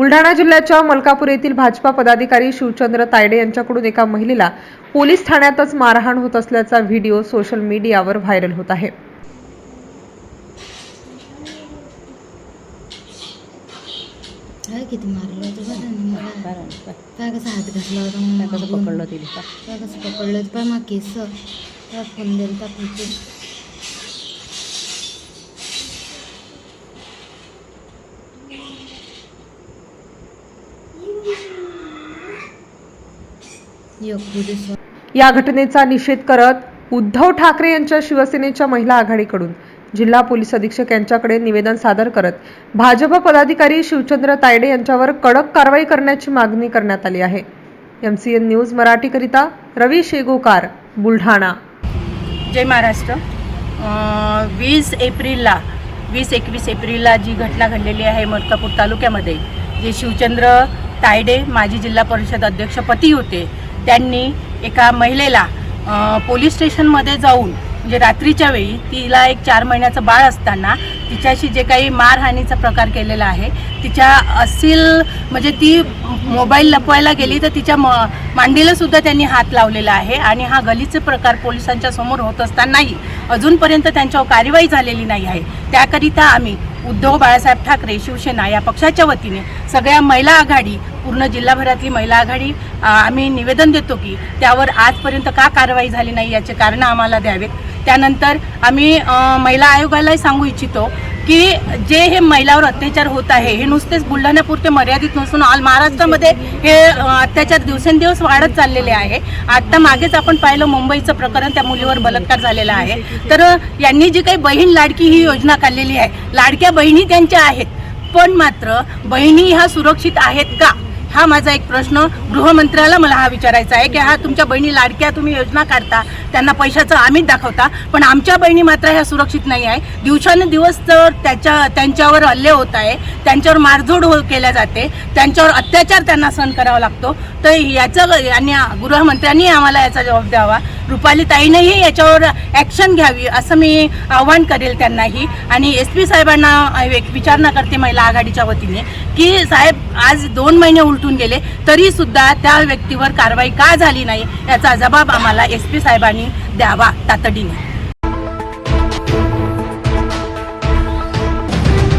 बुलढाणा जिल्ह्याच्या मलकापूर येथील भाजपा पदाधिकारी शिवचंद्र तायडे यांच्याकडून एका महिलेला पोलीस ठाण्यातच मारहाण होत असल्याचा व्हिडिओ सोशल मीडियावर व्हायरल होत आहे. काय किती मारलं होतं बघा ना मला काय कसं हात घातला होता म्हणून. कसं मागून. पकडलं तिला काय कसं पकडलं होतं. पाय मग केस. फोन दिला तर फेकून एक पोलीस या घटनेचा निषेध करत उद्धव ठाकरे यांच्या शिवसेनेच्या महिला आघाडीकडून जिल्हा पोलीस अधीक्षक यांच्याकडे निवेदन सादर करत भाजप पदाधिकारी शिवचंद्र तायडे यांच्यावर कडक कारवाई करण्याची मागणी करण्यात आली आहे. एम सी एन न्यूज मराठीकरिता रवी शेगोकार बुलढाणा. जय महाराष्ट्र. वीस एप्रिलला वीस एकवीस एप्रिलला जी घटना घडलेली आहे मलकापूर तालुक्यामध्ये जे शिवचंद्र तायडे माजी जिल्हा परिषद अध्यक्षपती होते त्यांनी एका महिलेला पोलीस स्टेशनमध्ये जाऊन म्हणजे रात्रीच्या वेळी तिला एक चार महिन्याचं बाळ असताना तिच्याशी जे काही मारहाणीचा प्रकार केलेला आहे तिच्या असील म्हणजे ती मोबाईल लपवायला गेली तर तिच्या म मांडीलासुद्धा त्यांनी हात लावलेला आहे आणि हा गलीचे प्रकार पोलिसांच्या समोर होत असतानाही अजूनपर्यंत त्यांच्यावर कार्यवाही झालेली नाही आहे. त्याकरिता आम्ही उद्धव बाळासाहेब ठाकरे शिवसेना या पक्षाच्या वतीने सगळ्या महिला आघाडी पूर्ण जिल्हाभरातली महिला आघाडी आम्ही निवेदन देतो की त्यावर आजपर्यंत का कारवाई झाली नाही याचे कारणं आम्हाला द्यावेत. त्यानंतर आम्ही महिला आयोगालाही सांगू इच्छितो की जे हे महिलावर अत्याचार होत आहे हे नुसतेच बुलढाण्यापुरते मर्यादित नसून ऑल महाराष्ट्रामध्ये हे अत्याचार दिवसेंदिवस वाढत चाललेले आहे. आत्ता मागेच आपण पाहिलं मुंबईचं प्रकरण त्या मुलीवर बलात्कार झालेला आहे. तर यांनी जी काही बहीण लाडकी ही योजना काढलेली आहे लाडक्या बहिणी त्यांच्या आहेत पण मात्र बहिणी ह्या सुरक्षित आहेत का? हा माझा एक प्रश्न. गृहमंत्र्याला मला हा विचारायचा आहे की हा तुमच्या बहिणी लाडक्या तुम्ही योजना काढता त्यांना पैशाचं आम्हीच दाखवता पण आमच्या बहिणी मात्र ह्या सुरक्षित नाही आहे. दिवसानुदिवस तर त्याच्या त्यांच्यावर हल्ले होत आहे त्यांच्यावर मारझोड हो केल्या जाते त्यांच्यावर अत्याचार त्यांना सहन करावा लागतो. तर याचं यांनी गृहमंत्र्यांनी आम्हाला याचा जबाब द्यावा. रुपाली ताईनेही याच्यावर ॲक्शन घ्यावी असं मी आव्हान करेल त्यांनाही. आणि एस पी साहेबांना विचारणा करते महिला आघाडीच्या वतीने की साहेब आज दोन महिने उलटून गेले तरी सुद्धा त्या व्यक्तीवर कारवाई का झाली नाही याचा जबाब आम्हाला एस पी साहेबांनी द्यावा तातडीने.